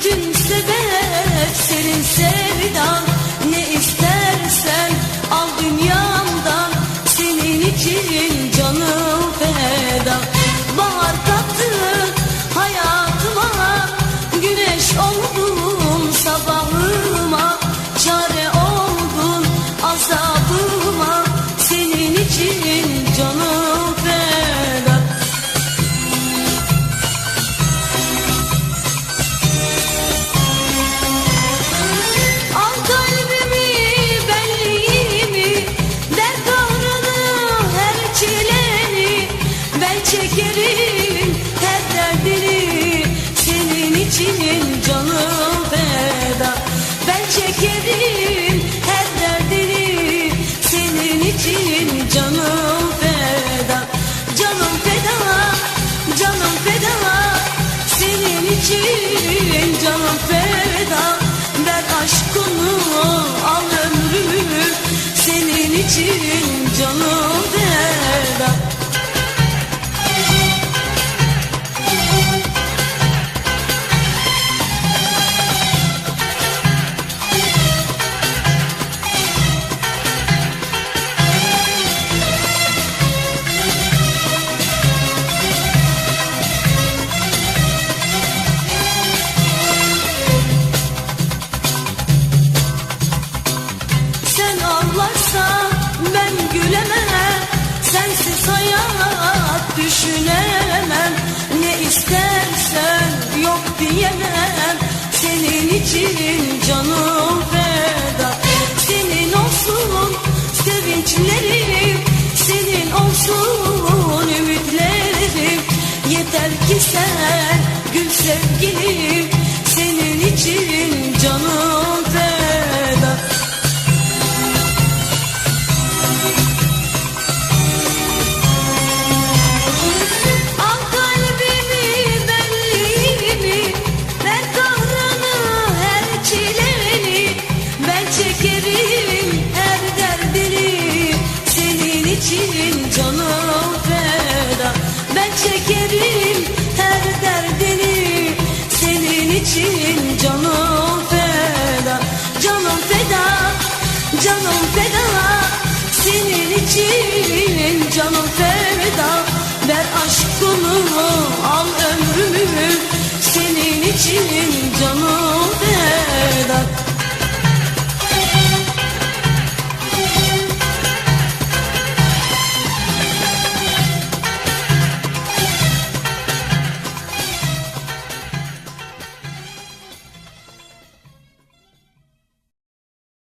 bütün sebep senin sevdan. Ne istersen al dünyamdan senin için canım feda. Ben çekerim her derdini, senin için canım feda. Canım feda, canım feda senin için canım feda. Ver aşkını al ömrümü Senin için canım düşünemem. Ne istersen yok diyemem. Senin için canım feda. Senin olsun sevinçlerim. Senin olsun ümitlerim. Yeter ki sen gül sevgilim. Senin için canım Dökerim her derdini. Senin için canım feda Canım feda Canım feda. Senin için canım feda. Ver aşkını al ömrümü. Senin için